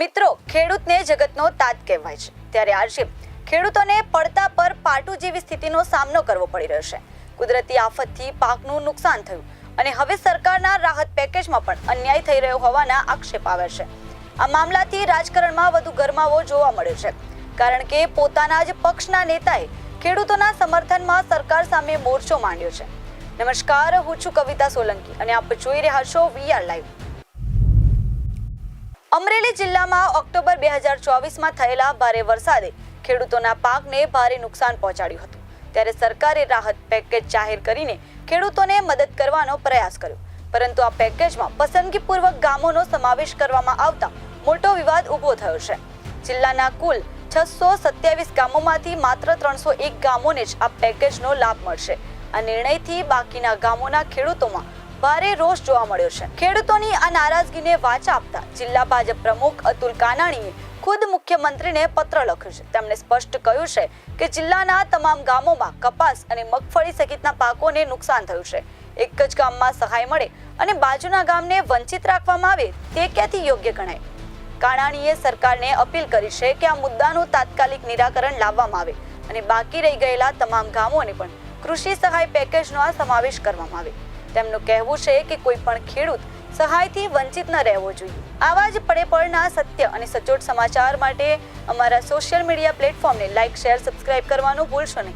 મિત્રો, ખેડૂતને જગતનો તાત કહેવાય છે. ત્યારે આજે ખેડૂતોને પડતા પર પાટું જેવી સ્થિતિનો સામનો કરવો પડી રહ્યો છે. કુદરતી આફતથી પાકનું નુકસાન થયું અને હવે સરકારના રાહત પેકેજમાં પણ અન્યાય થઈ રહ્યો હોવાના આક્ષેપ આવે છે. આ મામલાથી રાજકારણમાં વધુ ગરમાવો જોવા મળ્યો છે. કારણ કે પોતાના જ પક્ષના નેતાએ ખેડૂતોના સમર્થનમાં સરકાર સામે મોરચો માંડ્યો છે. નમસ્કાર, હું છું કવિતા સોલંકી અને આપ જોઈ રહ્યા છો વીઆર લાઈવ. અમરેલી જિલ્લામાં ઓક્ટોબર બે હજાર ચોવીસમાં થયેલા ભારે વરસાદે ખેડૂતોના પાકને ભારે નુકસાન પહોંચાડ્યું હતું. ત્યારે સરકારે રાહત પેકેજ જાહેર કરીને ખેડૂતોને મદદ કરવાનો પ્રયાસ કર્યો. પરંતુ આ પેકેજમાં પસંદગીપૂર્વક ગામોનો સમાવેશ કરવામાં આવતા મોટો વિવાદ ઊભો થયો છે. જિલ્લાના કુલ છસો સત્યાવીસ ગામોમાંથી માત્ર ત્રણસો એક ગામોને જ આ પેકેજનો લાભ મળશે. આ નિર્ણયથી બાકીના ગામોના ખેડૂતોમાં ભારે રોષ જોવા મળ્યો છે. ખેડૂતોની આ નારાજગીને વાચા આપતા જિલ્લા ભાજપ પ્રમુખ અતુલ કાનાણીએ ખુદ મુખ્યમંત્રીને પત્ર લખ્યું છે. તેમણે સ્પષ્ટ કહ્યું છે કે જિલ્લાના તમામ ગામોમાં કપાસ અને મગફળી સહિતના પાકોને નુકસાન થયું છે. એક જ ગામમાં સહાય મળે અને બાજુના ગામને વંચિત રાખવામાં આવે તે ક્યાંથી યોગ્ય ગણાય? કાણાણીએ સરકારને અપીલ કરી છે કે આ મુદ્દાનું તાત્કાલિક નિરાકરણ લાવવામાં આવે અને બાકી રહી ગયેલા તમામ ગામોને પણ કૃષિ સહાય પેકેજનો આ સમાવેશ કરવામાં આવે. તેમનું કહેવું છે કે કોઈ પણ ખેડૂત સહાયથી વંચિત ન રહેવો જોઈએ. આવા જ પડે સત્ય અને સચોટ સમાચાર માટે અમારા સોશિયલ મીડિયા પ્લેટફોર્મને લાઇક શેર સબસ્ક્રાઇબ કરવાનું ભૂલશો નહીં.